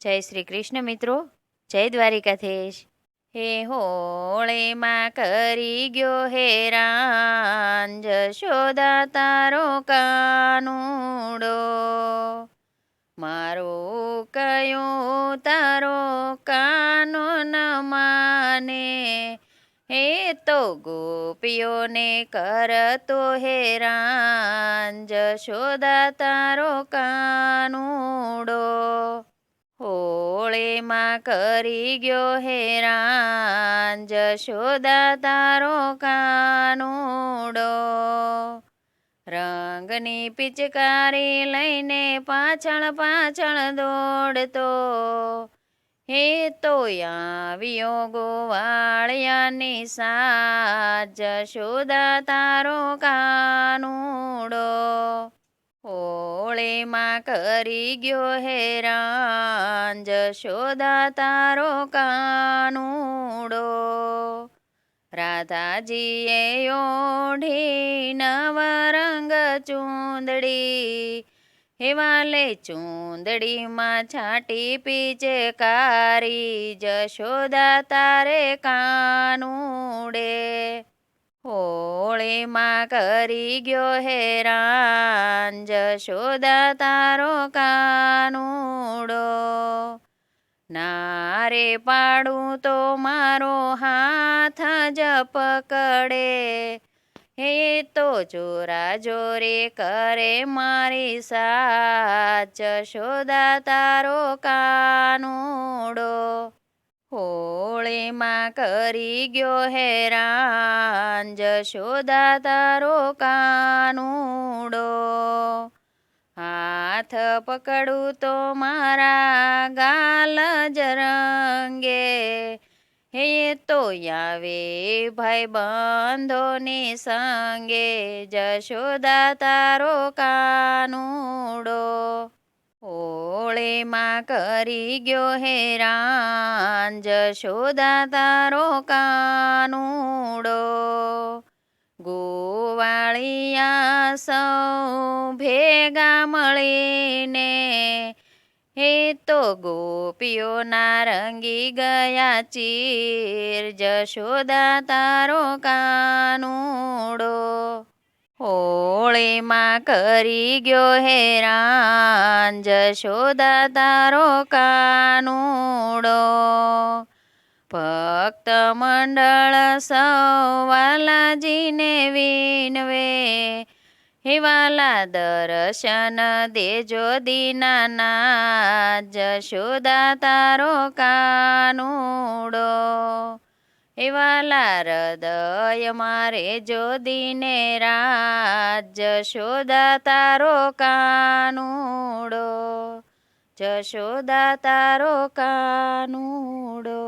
જય શ્રી કૃષ્ણ મિત્રો. જય દ્વારિકાધીશ. હે હોળેમાં કરી ગયો હેરાન જશોદા તારો કાનુડો. મારો કયો તારો કાનો ન માને. હે તો ગોપીઓને કરતો હેરાન જશોદા તારો કાનુડો. હોળેમાં કરી ગયો હેરાન, જશોદા તારો કાનુડો. રંગની પિચકારી લઈને પાછળ પાછળ દોડતો. હે તો આવ્યો ગોવાળિયાની સાજ, જશોદા તારો કાનુડો. હોળેમાં કરી ગયો હેરાન જશોદા તારો કાનુડો. રાધાજીએ ઓઢી નવરંગ ચૂંદડી હેવાલે ચૂંદડીમાં છાટી પીચે કારી જશોદા તારે કાનુડે. હોળીમાં કરી ગયો હેરાન જશોદા તારો કાનુડો. નારે પાડું તો મારો હાથ જ પકડે. હે તો ચોરા જોરે કરે મારી સાચ જશોદા તારો કાનુડો. હોળીમાં કરી ગયો હેરાન જશોદા તારો કાનુડો હાથ પકડું તો મારા ગાલ જરંગે. રંગે હે તો આવે ભાઈ બંધોની સંગે જશોદા તારો કાનુડો હોળીમાં કરી ગયો હેરાન જશોદા તારો કાનુડો. ગોવાળિયા સૌ ભેગા મળીને, હે તો ગોપીઓ નારંગી ગયા ચીર જશોદા તારો કાનુડો. હોળીમાં કરી ગયો હેરાન, જશોદા તારો કાનુડો. ભક્ત મંડળ સવાલાજીને વિનવે હેવાલા દર્શન દેજો દીનાના. જશોદા તારો કાનુડો. એવાલા હૃદય મારે જો દિને રાજ જશોદા તારો કાનુડો જશોદા તારો કાનુડો.